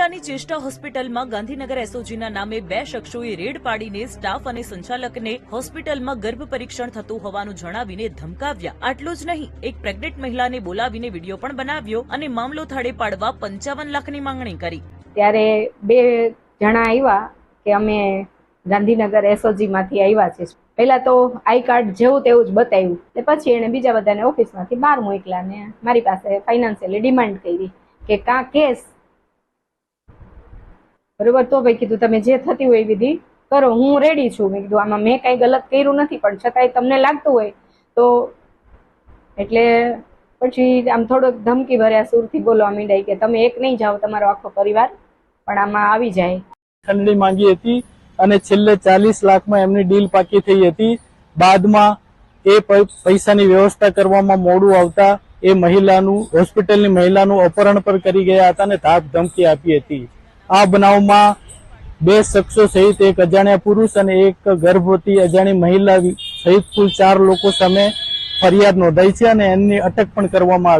મહિલાની ચેષ્ટા હોસ્પિટલમાં ગાંધીનગર એસઓજીના નામે બે શખ્સોએ રેડ પાડીને સ્ટાફ અને સંચાલકને હોસ્પિટલમાં ગર્ભ પરીક્ષણ થતું હોવાનું જણાવીને ધમકાવ્યા. આટલું જ નહીં, એક પ્રેગ્નેન્ટ મહિલાને બોલાવીને વીડિયો પણ બનાવ્યો અને મામલો થાળે પાડવા પંચાવન લાખની માંગણી કરી. ત્યારે બે જણા આવ્યા કે અમે ગાંધીનગર એસઓજીમાંથી આવ્યા છે પહેલા તો આઈ કાર્ડ જેવું તેવું જ બતાવ્યું. ને પછી એણે બીજા બધાને ઓફિસમાંથી બહાર મોકલ્યા ને મારી પાસે ફાઇનાન્શિયલી ડિમાન્ડ કરી કે કાં કેસ બરોબર? તો ભાઈ કીધું, તમે જે થતી હોય એ વિધિ કરો, હું રેડી છું. મેં કીધું, આમાં મેં કાંઈ ગલત કર્યું નથી, પણ છતાંય તમને લાગતું હોય. તો એટલે પછી આમ થોડોક ધમકી ભર્યા સુરથી બોલવા માંડાય કે તમે એક નહીં જાઓ, તમારો આખો પરિવાર પણ આમાં આવી જાય. ખંડણી માંગી હતી અને છેલ્લે ચાલીસ લાખમાં એમની ડીલ પાકી થઈ હતી. બાદમાં એ પૈસાની વ્યવસ્થા કરવામાં મોડું આવતા એ મહિલાનું, હોસ્પિટલની મહિલાનું અપહરણ પર કરી ગયા હતા અને ધાક ધમકી આપી હતી. આ બનાવમાં બે શખ્સો સહિત એક અજાણ્યા પુરુષ અને એક ગર્ભવતી અજાણી મહિલા સહિત કુલ ચાર લોકો સામે ફરિયાદ નોંધાઈ છે અને એમની અટક પણ કરવામાં આવી